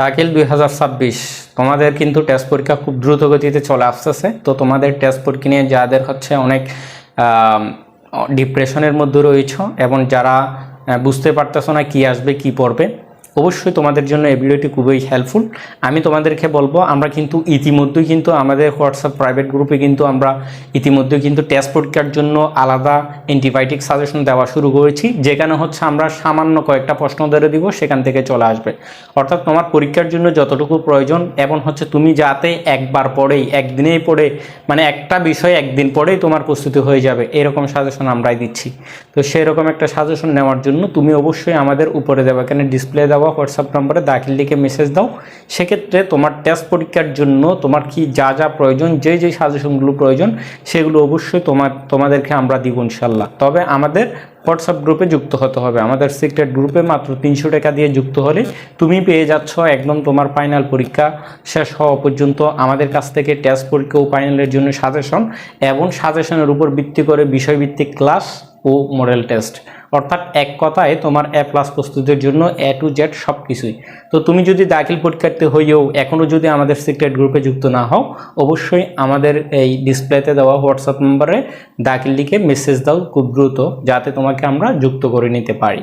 দাখিল দুই তোমাদের কিন্তু টেস্ট পরীক্ষা খুব দ্রুত গতিতে চলে আসতেছে। তো তোমাদের টেস্ট পরীক্ষা নিয়ে যাদের হচ্ছে অনেক ডিপ্রেশনের মধ্যে রয়েছ এবং যারা বুঝতে পারতেছো না কি আসবে, কি পড়বে অবশ্যই তোমাদের জন্য এই ভিডিওটি খুবই হেল্পফুল আমি তোমাদেরকে বলব, আমরা কিন্তু ইতিমধ্যেই কিন্তু আমাদের হোয়াটসঅ্যাপ প্রাইভেট গ্রুপে কিন্তু আমরা ইতিমধ্যেই কিন্তু টেস্ট পরীক্ষার জন্য আলাদা অ্যান্টিবায়োটিক সাজেশন দেওয়া শুরু করেছি। যেখানে হচ্ছে আমরা সামান্য কয়েকটা প্রশ্ন ধরে দিব, সেখান থেকে চলে আসবে। অর্থাৎ তোমার পরীক্ষার জন্য যতটুকু প্রয়োজন, এবং হচ্ছে তুমি যাতে একবার পড়েই একদিনেই পড়ে মানে একটা বিষয় একদিন পরেই তোমার প্রস্তুতি হয়ে যাবে, এরকম সাজেশন আমরাই দিচ্ছি। তো সেই রকম একটা সাজেশন নেওয়ার জন্য তুমি অবশ্যই আমাদের উপরে দেওয়া এখানে ডিসপ্লে দেওয়া হোয়াটসঅ্যাপ নম্বরে দাখিল লিখে মেসেজ দাও। সেক্ষেত্রে তোমার টেস্ট পরীক্ষার জন্য তোমার কি যা যা প্রয়োজন, যে যে সাজেশনগুলো প্রয়োজন, সেগুলো অবশ্যই তোমার তোমাদেরকে আমরা দিব ইনশাল্লাহ তবে আমাদের হোয়াটসঅ্যাপ গ্রুপে যুক্ত হতে হবে। আমাদের সিক্রেট গ্রুপে মাত্র তিনশো টাকা দিয়ে যুক্ত হলে তুমি পেয়ে যাচ্ছ একদম তোমার ফাইনাল পরীক্ষা শেষ হওয়া পর্যন্ত আমাদের কাছ থেকে টেস্ট পরীক্ষা ও ফাইনালের জন্য সাজেশন এবং সাজেশনের উপর ভিত্তি করে বিষয়ভিত্তিক ক্লাস ও মডেল টেস্ট অর্থাৎ এক কথায় তোমার এ প্লাস প্রস্তুতির জন্য এ টু জেড সব কিছুই তো তুমি যদি দাখিল পরীক্ষার্থী হইও এখনও যদি আমাদের সিক্রেট গ্রুপে যুক্ত না হও, অবশ্যই আমাদের এই ডিসপ্লেতে দেওয়া হোয়াটসঅ্যাপ নম্বরে দাখিল লিখে মেসেজ দাও খুব দ্রুত, যাতে তোমাকে আমরা যুক্ত করে নিতে পারি।